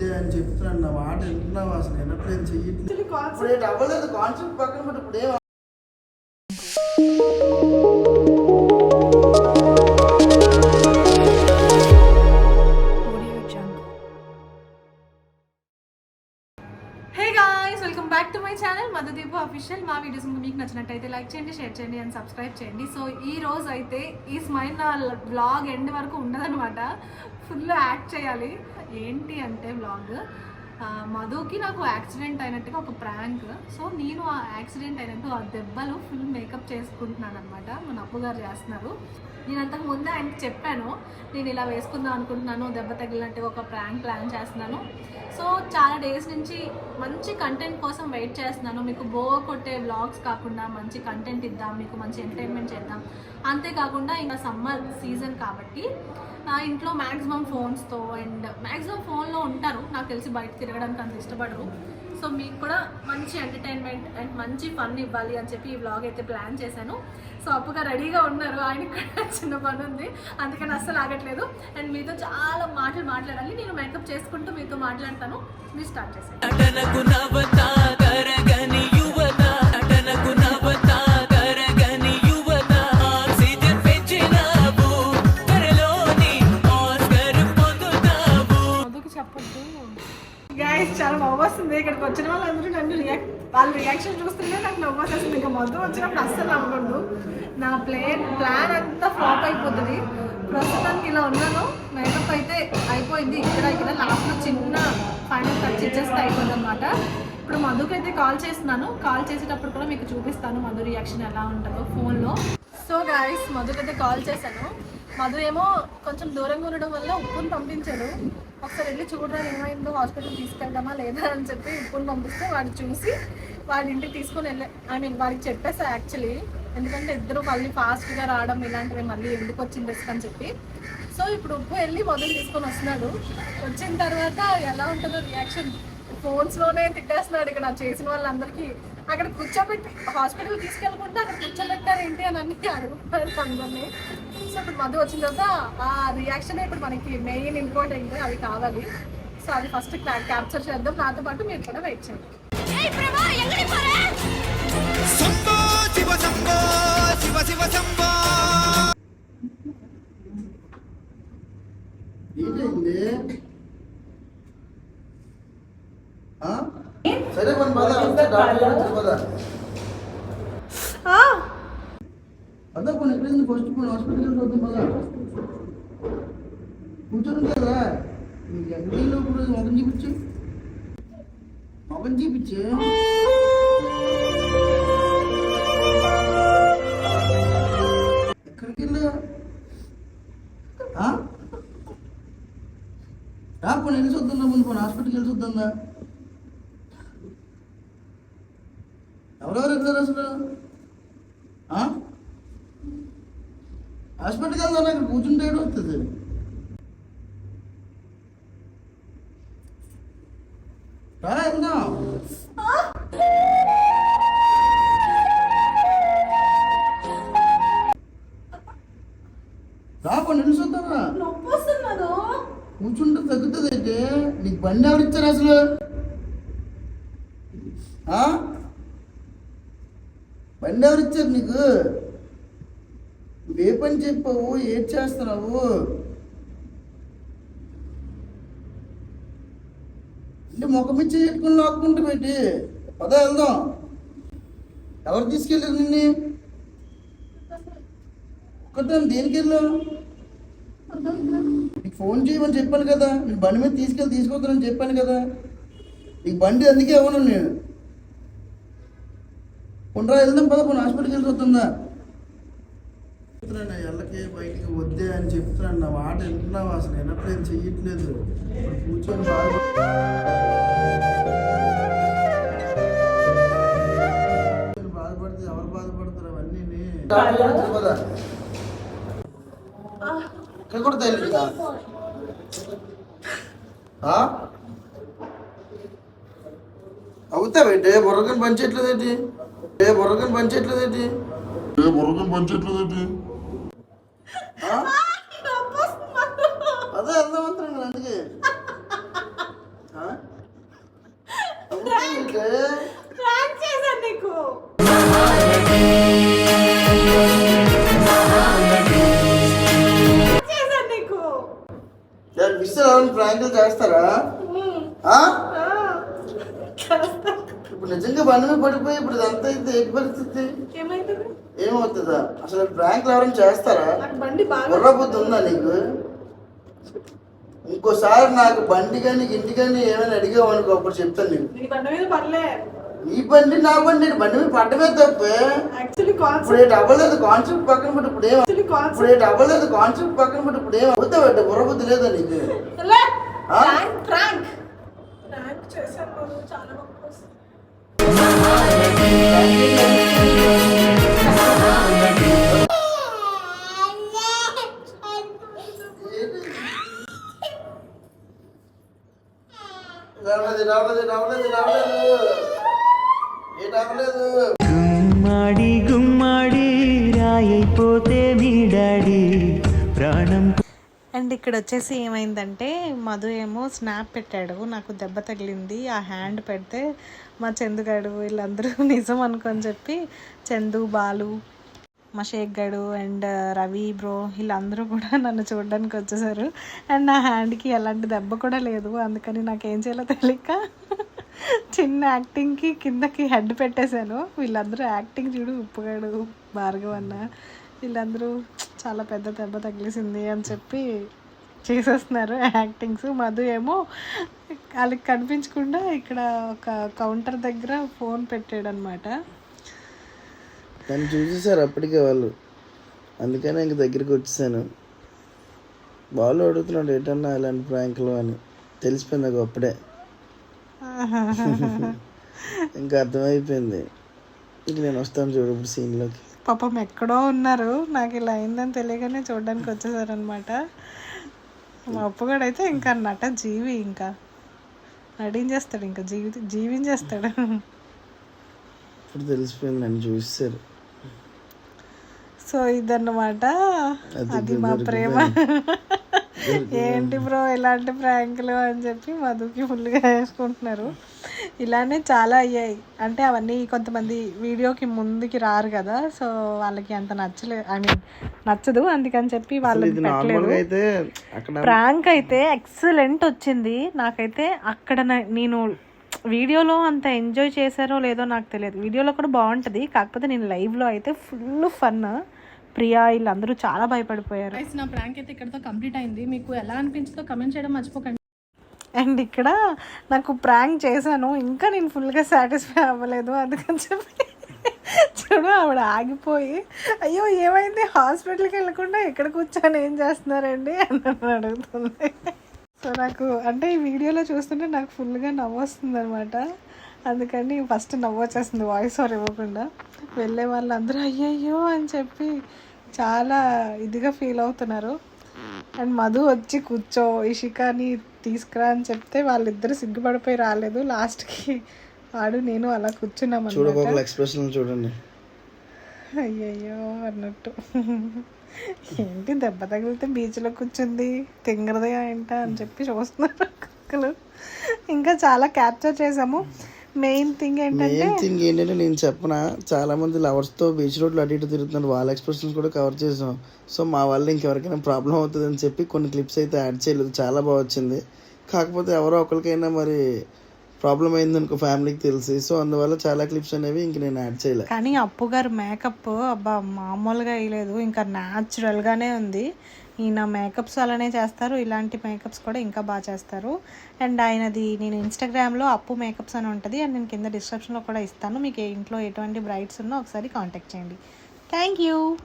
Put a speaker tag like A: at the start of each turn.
A: వద్దే అని చెప్తున్నాను నా మాట వింటున్నావు? అసలు వినట్లేదు చెయ్యట్లేదు ఇప్పుడు ఏంటి అవ్వలేదు కాన్సెప్ట్ పక్కన ఇప్పుడు ఏం
B: మై ఛానల్ మధుదీపు అఫీషియల్ మా వీడియోస్ మీకు నచ్చినట్టయితే లైక్ చేయండి షేర్ చేయండి అండ్ సబ్స్క్రైబ్ చేయండి. సో ఈ రోజు అయితే ఈ స్మైల్ నా బ్లాగ్ ఎండ్ వరకు ఉండదనమాట ఫుల్ యాక్ట్ చేయాలి. ఏంటి అంటే బ్లాగ్ మధుకి నాకు యాక్సిడెంట్ అయినట్టుగా ఒక ప్రాంక్. సో నేను ఆ యాక్సిడెంట్ అయినట్టు ఆ దెబ్బలు ఫుల్ మేకప్ చేసుకుంటున్నాను అనమాట మన అప్పుగారు చేస్తున్నారు. నేను అంతకు ముందే ఆయనకి చెప్పాను నేను ఇలా వేసుకుందాం అనుకుంటున్నాను దెబ్బ తగిలినట్టు ఒక ప్రాంక్ ప్లాన్ చేస్తున్నాను. సో చాలా డేస్ నుంచి మంచి కంటెంట్ కోసం వెయిట్ చేస్తున్నాను. మీకు బో కొట్టే బ్లాగ్స్ కాకుండా మంచి కంటెంట్ ఇద్దాం మీకు మంచి ఎంటర్టైన్మెంట్ చేద్దాం. అంతేకాకుండా ఇంకా సమ్మర్ సీజన్ కాబట్టి నా ఇంట్లో మ్యాక్సిమం ఫోన్స్తో అండ్ మ్యాక్సిమం ఫోన్లో ఉంటారు. నాకు తెలిసి బయట తిరగడానికి అంత ఇష్టపడరు. సో మీకు కూడా మంచి ఎంటర్టైన్మెంట్ అండ్ మంచి ఫన్ ఇవ్వాలి అని చెప్పి ఈ వ్లాగ్ అయితే ప్లాన్ చేశాను. సో అప్పుగా రెడీగా ఉన్నారు. ఆయనకి కూడా చిన్న పని ఉంది. అందుకని అస్సలు ఆగట్లేదు. అండ్ మీతో చాలా మాటలు మాట్లాడాలి. నేను మేకప్ చేసుకుంటూ మీతో మాట్లాడతాను. మీరు స్టార్ట్ చేశాను వాళ్ళ రియాక్షన్ చూస్తుంటే నాకు నవ్వు వచ్చేస్తుంది ఇంకా మధు వచ్చినప్పుడు అస్సలు నవ్వకూడదు. నా ప్లేన్ ప్లాన్ అంతా ఫ్లాప్ అయిపోతుంది. ప్రస్తుతానికి ఇలా ఉన్నాను. మేకప్ అయితే అయిపోయింది. ఇక్కడ ఇక్కడ లాస్ట్లో చిన్న ఫైనల్ టచ్ ఇచ్చేస్తే అయిపోయింది అనమాట ఇప్పుడు మధుకి అయితే కాల్ చేస్తున్నాను. కాల్ చేసేటప్పుడు కూడా మీకు చూపిస్తాను మధు రియాక్షన్ ఎలా ఉంటుందో ఫోన్లో సో గాయస్ మధుకైతే కాల్ చేశాను. మధు ఏమో కొంచెం దూరంగా ఉండడం వల్ల ఉప్పుని పంపించాడు. ఒకసారి వెళ్ళి చూడరా ఏమైందో హాస్పిటల్ తీసుకెళ్దామా లేదా అని చెప్పి ఉప్పుని పంపిస్తే వాడు చూసి వాడి ఇంటికి తీసుకొని వెళ్ళే ఐ మీన్ వాడికి చెప్పేసా యాక్చువల్లీ ఎందుకంటే ఇద్దరు మళ్ళీ ఫాస్ట్గా రావడం ఇలాంటివి మళ్ళీ ఎందుకు వచ్చింది రిస్క్ అని చెప్పి. సో ఇప్పుడు ఉప్పు వెళ్ళి మొదలు తీసుకొని వస్తున్నాడు. వచ్చిన తర్వాత ఎలా ఉంటుందో రియాక్షన్ ఫోన్స్లోనే తిట్టేస్తున్నాడు ఇక్కడ చేసిన వాళ్ళందరికీ. అక్కడ కూర్చోబెట్టి హాస్పిటల్ తీసుకెళ్ళకుండా అక్కడ కూర్చోబెట్టారు ఏంటి అని అన్ని అడుగుతారు అందరినీ. సో ఇప్పుడు మధు వచ్చిన తర్వాత ఆ రియాక్షన్ ఇప్పుడు మనకి మెయిన్ ఇంపార్టెంట్ అది కావాలి. సో అది ఫస్ట్ క్యాప్చర్ చేద్దాం. నాతో పాటు మీరు కూడా వెయిట్ చేయండి
C: శివ శంభో శివ శివ శంభో
A: ఏంటైంది ఆ? సరే మన పద వస్తే డాక్టర్ గారు వచ్చి పద అదే కొన్ని ఎక్కడైంది ఫస్ట్ కొన్ని హాస్పిటల్కి వద్దాం పద కూర్చొని కదా నీకు ఎక్కడికి ఇప్పుడు మొగం చూపించు మొగం చూపించు ఎక్కడికి వెళ్ళు ఆ? రా పోనీ వెళ్ళి చూద్దాం ముందు పోనీ హాస్పిటల్కి వెళ్ళి చూద్దా ఎవరెవరు వెళ్తారు అసలు? ఆ? హాస్పిటల్కి వెళ్దాం ఇక్కడ కూర్చుంటే ఏడు వస్తుంది. రా వెళ్దాం. రా పోనీ వెళ్ళి చూద్దాం
B: నొప్పి వస్తున్నదో
A: కూర్చుంటే తగ్గుతుంది అయితే. నీకు బండి ఎవరిచ్చారు అసలు? ఆ? బండి ఎవరిచ్చారు నీకు ఏ పని చెప్పావు? ఏం చేస్తున్నావు? అంటే ముఖం ఇచ్చి పెట్టుకుని లాక్కుంటూ పెట్టి పద వెళ్దాం. ఎవరు తీసుకెళ్ళారు నిన్ను? ఒక్కటే దేనికి వెళ్ళావు? నీకు ఫోన్ చేయమని చెప్పాను కదా. నేను బండి మీద తీసుకెళ్ళి తీసుకొద్దానని చెప్పాను కదా. నీకు బండి అందుకే ఇవ్వను నేను. ఉండరా వెళ్దాం పద పోనీ హాస్పిటల్కి వెళ్ళి వస్తుందా? ఎల్లకి బయటికి వద్దే అని చెప్తున్నాను నా మాట వింటున్నావు? అసలు వినట్లేదు చెయ్యట్లేదు. ఇప్పుడు కూర్చొని బాధ బాధపడితే ఎవరు బాధపడతారు అవన్నీ తెలియదా అవుతావేంటి బుర్రకని ఏ బుర్రకం పంచట్లేదేంటి
D: ఏ బుర్రకం పంచట్లేదేంటి
A: అదే అర్థమవుతున్నాం కదా అందుకే. విశ్రాంతి ప్రాంకులు చేస్తారా? చేస్తారా నిజంగా బండి మీద పడిపోయి ఇప్పుడు ఇదంతా అయితే ఏంటి పరిస్థితి? ఏమవుతుందా? అసలు ప్రాంకులు ఎవరైనా చేస్తారా?
B: బండి బాగా
A: బుర్ర బుద్ధి ఉందా నీకు? ఇంకోసారి నాకు బండి కానీ ఇంటి కానీ ఏమైనా అడిగావు అనుకో అప్పుడు చెప్తాను నీకు.
B: నీ బండి
A: నీ బండి బండి మీద పడ్డమే తప్పే.
B: యాక్చువల్లీ
A: ఇప్పుడు
B: కాన్సెప్ట్
A: ఏంటి అవ్వలేదు కాన్సెప్ట్ పక్కన పెట్టి ఇప్పుడు ఏం ఇప్పుడు ఏంటి అవ్వలేదు కాన్సెప్ట్ పక్కన పెట్టి ఇప్పుడు ఏం అవుతా పెట్ట బుర్ర బుద్ధి లేదా నీకు? ఆ?
B: ప్రాంక్ చేశాను చాలా నొప్పి వస్తుంది.
A: రావలేదు రావలేదు రావలేదు రావలేదు ఏంటి అవ్వలేదు
E: గుమ్మాడి గుమ్మాడి రాయైపోతే మీ డాడీ ప్రాణం
F: అండ్ ఇక్కడ వచ్చేసి ఏమైందంటే మధు ఏమో స్నాప్ పెట్టాడు నాకు దెబ్బ తగిలింది ఆ హ్యాండ్ పెడితే మా చందుగాడు వీళ్ళందరూ నిజం అనుకొని చెప్పి చందు బాలు మా షేక్ గడు అండ్ రవి బ్రో వీళ్ళందరూ కూడా నన్ను చూడడానికి వచ్చేసారు. అండ్ నా హ్యాండ్కి ఎలాంటి దెబ్బ కూడా లేదు అందుకని నాకు ఏం చేయాలో తెలియక చిన్న యాక్టింగ్కి కిందకి హెడ్ పెట్టేశాను. వీళ్ళందరూ యాక్టింగ్ చూడు ఉప్పుగాడు భార్గవ్ వీళ్ళందరూ చాలా పెద్ద దెబ్బ తగిలేసింది అని చెప్పి చేసేస్తున్నారు యాక్టింగ్స్. మధు ఏమో వాళ్ళకి కనిపించకుండా ఇక్కడ ఒక కౌంటర్ దగ్గర ఫోన్ పెట్టాడు అనమాట
A: నన్ను చూసేసారు అప్పటికే వాళ్ళు. అందుకనే ఇంక దగ్గరికి వచ్చేసాను. వాళ్ళు అడుగుతున్నాడు ఏంటన్నా ఇలాంటి ప్రాంకులు? అని. తెలిసిపోయింది నాకు అప్పుడే. ఇంకా అర్థమైపోయింది. ఇంక నేను వస్తాను చూడు ఇప్పుడు సీన్లోకి
F: పాపం ఎక్కడో ఉన్నారు. నాకు ఇలా అయిందని తెలియగానే చూడడానికి వచ్చేసారనమాట మా అప్పుగాడు అయితే ఇంకా నట జీవి ఇంకా. నటించేస్తాడు ఇంకా జీవి జీవించేస్తాడు.
A: ఇప్పుడు తెలిసిపోయింది నన్ను చూసేసారు.
F: సో ఇదన్నమాట.
A: అది
F: మా ప్రేమ. ఏంటి బ్రో ఇలాంటి ప్రాంకులు అని చెప్పి మధుకి ఫుల్గా వేసుకుంటున్నారు. ఇలానే చాలా అయ్యాయి. అంటే అవన్నీ కొంతమంది వీడియోకి ముందుకి రారు కదా సో వాళ్ళకి అంత నచ్చలేదు ఐ మీన్ నచ్చదు. అందుకని చెప్పి వాళ్ళకి పెట్టలేదు. ప్రాంక్ అయితే ఎక్సలెంట్ వచ్చింది. నాకైతే అక్కడ నేను వీడియోలో అంత ఎంజాయ్ చేశారో లేదో నాకు తెలియదు. వీడియోలో కూడా బాగుంటుంది. కాకపోతే నేను లైవ్లో అయితే ఫుల్ ఫన్. ప్రియా వీళ్ళందరూ చాలా భయపడిపోయారు.
B: నా ప్రాంక్ అయితే ఇక్కడతో కంప్లీట్ అయింది. మీకు ఎలా అనిపించిందో కమెంట్ చేయడం మర్చిపోకండి.
F: అండ్ ఇక్కడ నాకు ప్రాంక్ చేశాను. ఇంకా నేను ఫుల్గా సాటిస్ఫై అవ్వలేదు. అందుకని చెప్పి చూడు ఆవిడ ఆగిపోయి అయ్యో ఏమైంది? హాస్పిటల్కి వెళ్ళకుండా ఎక్కడ కూర్చొని ఏం చేస్తున్నారండి? అని అడుగుతుంది. సో నాకు అంటే ఈ వీడియోలో చూస్తుంటే నాకు ఫుల్గా నవ్వు వస్తుంది అనమాట అందుకని ఫస్ట్ నవ్వు వచ్చేస్తుంది వాయిస్ ఓవర్ ఇవ్వకుండా. వెళ్ళే వాళ్ళందరూ అయ్యయ్యో అని చెప్పి చాలా ఇదిగా ఫీల్ అవుతున్నారు. అండ్ మధు వచ్చి కూర్చో ఇషికాని తీసుకురా అని చెప్తే వాళ్ళిద్దరు సిగ్గుపడిపోయి రాలేదు. లాస్ట్కి వాడు నేను అలా కూర్చున్నాం
A: ఎక్స్ప్రెషన్ చూడండి.
F: అయ్యయ్యో అన్నట్టు. ఏంటి దెబ్బ తగిలితే బీచ్లో కూర్చుంది తింగరదే ఏంట అని చెప్పి చూస్తున్నారు కుక్కలు ఇంకా చాలా క్యాప్చర్ చేసాము మెయిన్ థింగ్ ఏంటంటే
A: మెయిన్ థింగ్ ఏంటంటే నేను చెప్పన చాలా మంది లవర్స్తో బీచ్ రోడ్లు అటు ఇటు తిరుగుతున్నారు. వాళ్ళ ఎక్స్ప్రెషన్స్ కూడా కవర్ చేసాం. సో మా వల్ల ఇంకెవరికైనా ప్రాబ్లం అవుతుంది అని చెప్పి కొన్ని క్లిప్స్ అయితే యాడ్ చేయలేదు. చాలా బాగా వచ్చింది. కాకపోతే ఎవరో ఒకరికైనా మరి ప్రాబ్లం అయింది అనుకో ఫ్యామిలీకి తెలిసి. సో అందువల్ల చాలా క్లిప్స్ అనేవి ఇంక నేను యాడ్ చేయలే.
F: కానీ అప్పు గారు మేకప్ అబ్బా మామూలుగా వేయలేదు. ఇంకా న్యాచురల్గానే ఉంది. ఈయన మేకప్స్ అలానే చేస్తారు. ఇలాంటి మేకప్స్ కూడా ఇంకా బాగా చేస్తారు. అండ్ ఆయనది నేను ఇన్స్టాగ్రామ్లో అప్పు మేకప్స్ అని ఉంటుంది. అండ్ నేను కింద డిస్క్రిప్షన్లో కూడా ఇస్తాను. మీకు ఇంట్లో ఎటువంటి బ్రైట్స్ ఉన్నా ఒకసారి కాంటాక్ట్ చేయండి. Thank you